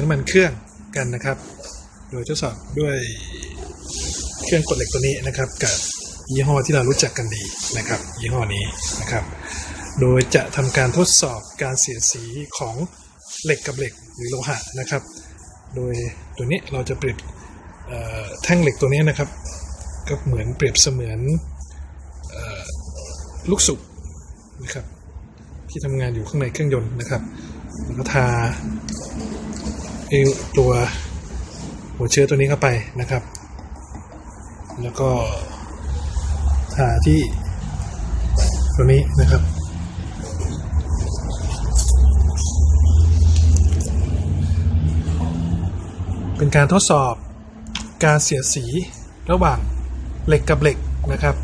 น้ำมันเครื่องกันนะครับ โดยทดสอบด้วยเครื่องกดเหล็กตัวนี้นะครับ กับยี่ห้อที่เรารู้จักกันดีนะครับ ยี่ห้อนี้นะครับ โดยจะทำการทดสอบการเสียดสีของเหล็กกับเหล็กหรือโลหะนะครับ โดยตัวนี้เราจะเปรียบแท่งเหล็กตัวนี้นะครับ ก็เหมือนเปรียบเสมือนลูกสุกนะครับที่ทำงานอยู่ข้างในเครื่องยนต์นะครับแล้วก็ทา ตัวหัวเชื้อตัวนี้เข้าไปนะครับ แล้วก็ทาที่ตัวนี้นะครับเป็นการทดสอบการเสียดสีระหว่างเหล็กกับเหล็กนะครับ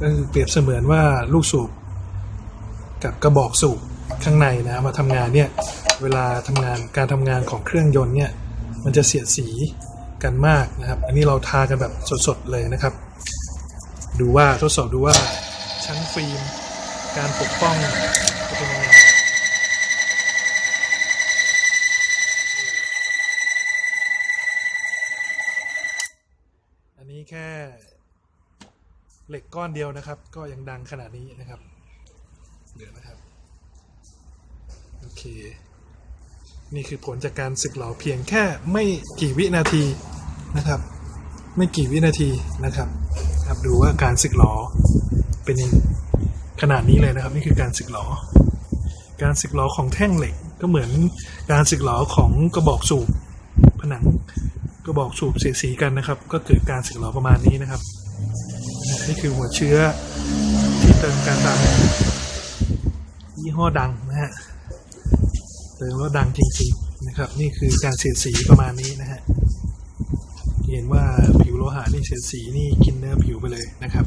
ก็คือเปรียบเสมือนว่าลูกสูบกับกระบอกสูบ ข้างในนะมาทำงานเนี่ยเวลาทำงานการทำงานของเครื่องยนต์เนี่ยมันจะเสียดสีกันมากนะครับ อันนี้เราทากันแบบสดๆเลยนะครับ ดูว่าทดสอบดูว่าชั้นฟิล์มการปกป้องจะเป็นยังไงอันนี้แค่เหล็กก้อนเดียวนะครับ ก็ยังดังขนาดนี้นะครับเหลือนะครับ เค นี่คือผลจากการสึกหลอเพียงแค่ไม่กี่วินาทีนะครับ ไม่กี่วินาทีนะครับครับดูว่าการสึกหลอเป็นขนาดนี้เลยนะครับ นี่คือการสึกหลอการสึกหลอของแท่งเหล็กก็เหมือนการสึกหลอของกระบอกสูบผนังก็บอกสูบเสียสีกันนะครับ ก็เกิดการสึกหรอประมาณนี้นะครับนี่คือหัวเชื้อที่เติมการตามยี่ห้อดังนะฮะ เติมแล้วดังจริงๆนะครับ นี่คือการเสียดสีประมาณนี้นะฮะเห็นว่าผิวโลหะนี่เสียดสีนี่กินเนื้อผิวไปเลยนะครับ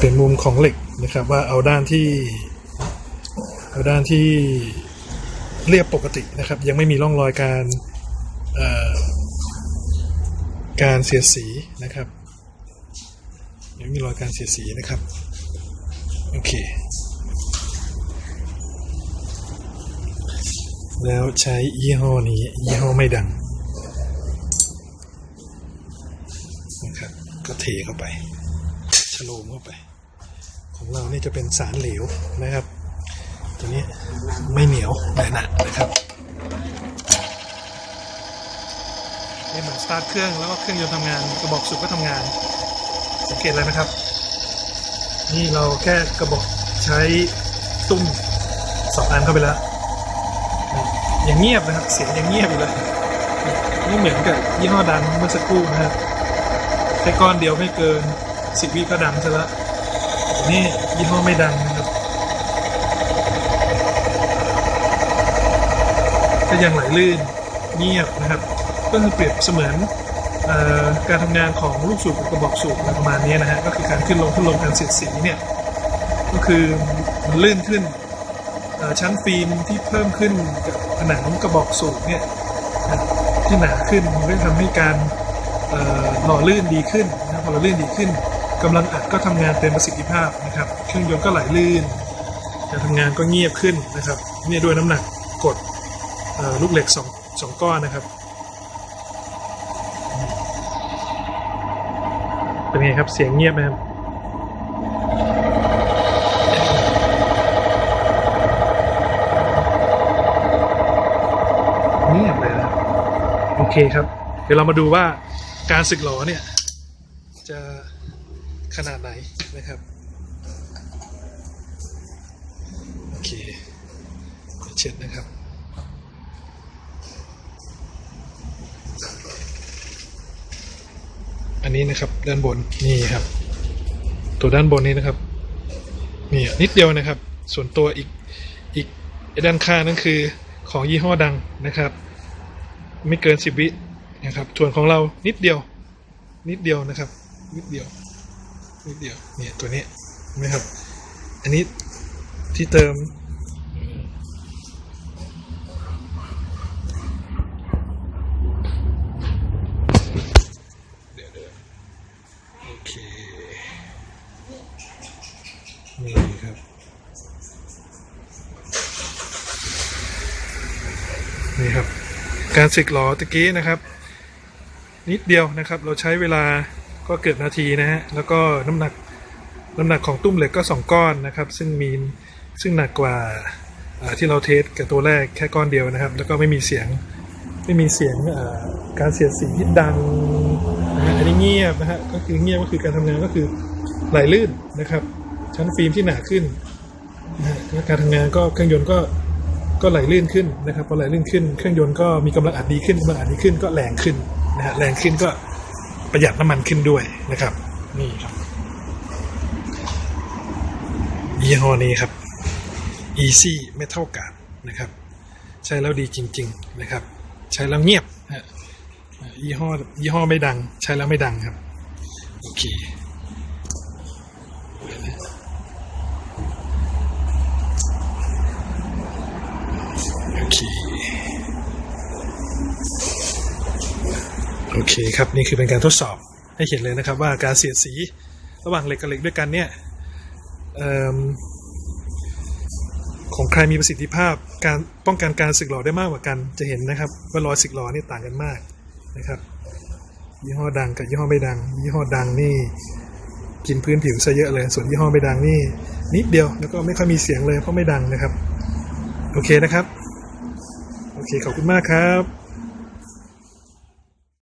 เป็นมุมของเหล็กนะครับว่าเอาด้านที่เอาด้านที่เรียบปกตินะครับ ยังไม่มีร่องรอยการการเสียดสีนะครับยังไม่มีรอยการเสียดสีนะครับ โอเค แล้วใช้ยี่ห้อนี้ยี่ห้อไม่ดังนะครับก็เทเข้าไปชโลมเข้าไป ของเรานี่จะเป็นสารเหลวนะครับ ตัวนี้ไม่เหนียวแต่หนักนะครับนี่เหมือนสตาร์ทเครื่องแล้วก็เครื่องยนต์ทำงานกระบอกสูบก็ทำงาน สังเกตเลยนะครับ นี่เราแค่กระบอกใช้ตุ้มสองอันเข้าไปแล้ว ยังเงียบนะครับ เสียงยังเงียบอยู่เลยนี่เหมือนกับยี่ห้อดังเมื่อสักครู่นะครับแค่ก้อนเดียวไม่เกินสิบวิก็ดังซะล้วนี่ยี่ห้อไม่ดังนะครับก็ยังไหลลื่นเงียบนะครับ ก็คือเปรียบเสมือนอการทำงานของลูกสูบกับกระบอกสูบประมาณนี้นะฮะก็คือการขึ้นลงขึ้นลงการเสียดสีเนี่ยก็คือมันลื่นขึ้น ชั้นฟิล์มที่เพิ่มขึ้นกับผนังกระบอกสูบเนี่ยที่หนาขึ้นมันก็ทำให้การหล่อลื่นดีขึ้นนะพอหล่อลื่นดีขึ้นกำลังอัดก็ทำงานเต็มประสิทธิภาพนะครับ เครื่องยนต์ก็ไหลลื่นการทำงานก็เงียบขึ้นนะครับเนี่ยด้วยน้ำหนักกดลูกเหล็กสองสองก้อนนะครับเป็นไงครับเสียงเงียบไหมครับ เงียบเลยนะครับ โอ เคครับ เดี๋ยวเรามาดูว่าการสึกหลอเนี่ย จะขนาดไหนนะครับ โอเคเช็ดนะครับอันนี้นะครับด้านบนนี่ครับ ตัวด้านบนนี้นะครับนี่นิดเดียวนะครับ ส่วนตัวอีกอีกด้านข้างนั่นคือของยี่ห้อดังนะครับ ไม่เกินสิบวินะครับส่วนของเรานิดเดียว นิดเดียวนะครับ นิดเดียว นิดเดียวเนี่ยตัวนี้เห็นไหมครับ อันนี้ที่เติม เดี๋ยวเดี๋ยวโอเค นี่ครับ นี่ครับ การสึกหลอตะกี้นะครับ นิดเดียวนะครับ เราใช้เวลาก็เกือบนาทีนะฮะแล้วก็น้ำหนักน้ำหนักของตุ้มเหล็กก็ 2 ก้อนนะครับ ซึ่งมีซึ่งหนักกว่าที่เราเทสกับตัวแรกแค่ก้อนเดียวนะครับ แล้วก็ไม่มีเสียงไม่มีเสียงการเสียดสีที่ดังนะฮะอันนี้เงียบนะฮะก็คือเงียบก็คือการทำงานก็คือไหลลื่นนะครับ ชั้นฟิล์มที่หนาขึ้นนะการทำงานก็เครื่องยนต์ก็ ก็ไหลลื่นขึ้นนะครับพอไหลลื่นขึ้นเครื่องยนต์ก็มีกำลังอัดดีขึ้นกำลังอัดดีขึ้นก็แรงขึ้นนะฮะแรงขึ้นก็ประหยัดน้ำมันขึ้นด้วยนะครับนี่ครับยี่ห้อนี้ครับ Easy Metal Guard นะครับ ใช้แล้วดีจริง ๆนะครับ ใช้แล้วเงียบยี่ห้อยี่ห้อไม่ดัง ใช้แล้วไม่ดังครับ โอเค โอเค โอเคครับนี่คือเป็นการทดสอบให้เห็นเลยนะครับว่าการเสียดสีระหว่างเหล็กกับเหล็กด้วยกันเนี่ยเอิ่มของใครมีประสิทธิภาพการป้องกันการสึกหรอได้มากกว่ากันจะเห็นนะครับ ว่ารอยสึกหรอนี่ต่างกันมากนะครับ ยี่ห้อดังกับยี่ห้อไม่ดัง ยี่ห้อดังนี่กินพื้นผิวซะเยอะเลย ส่วนยี่ห้อไม่ดังนี่นิดเดียวแล้วก็ไม่ค่อยมีเสียงเลยเพราะไม่ดังนะครับ โอเคนะครับ โอเคขอบคุณมากครับ